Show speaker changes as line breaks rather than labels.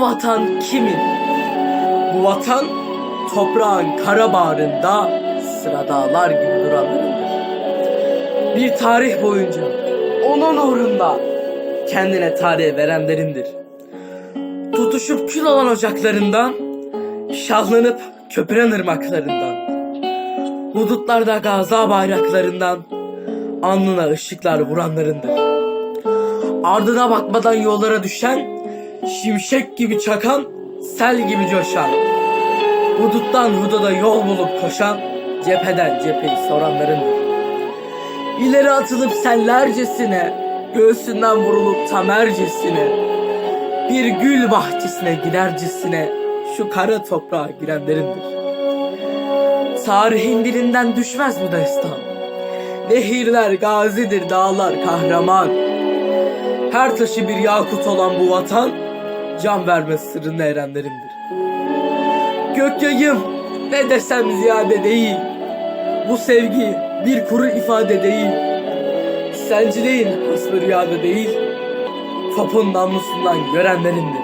vatan kimin? Bu vatan toprağın kara bağrında sıra gibi duranlarındır. Bir tarih boyunca onun uğrunda kendine tarih verenlerindir. Tutuşup kül olan ocaklarından, şahlanıp köpüren ırmaklarından, hudutlarda gaza bayraklarından, alnına ışıklar vuranlarındır. Ardına bakmadan yollara düşen, şimşek gibi çakan, sel gibi coşan, huduttan hududa yol bulup koşan, cepheden cepheyi soranlarındır. İleri atılıp sellercesine, göğsünden vurulup tamercesine, bir gül bahçesine gidercesine şu kara toprağa girenlerindir. Tarihin dilinden düşmez bu destan. Nehirler gazidir, dağlar kahraman. Her taşı bir yakut olan bu vatan, can verme sırrına erenlerindir. Gökyayım ne desem ziyade değil. Bu sevgi bir kuru ifade değil. Sencileyin hasbı rüyada değil. Topun namlusundan görenlerindir.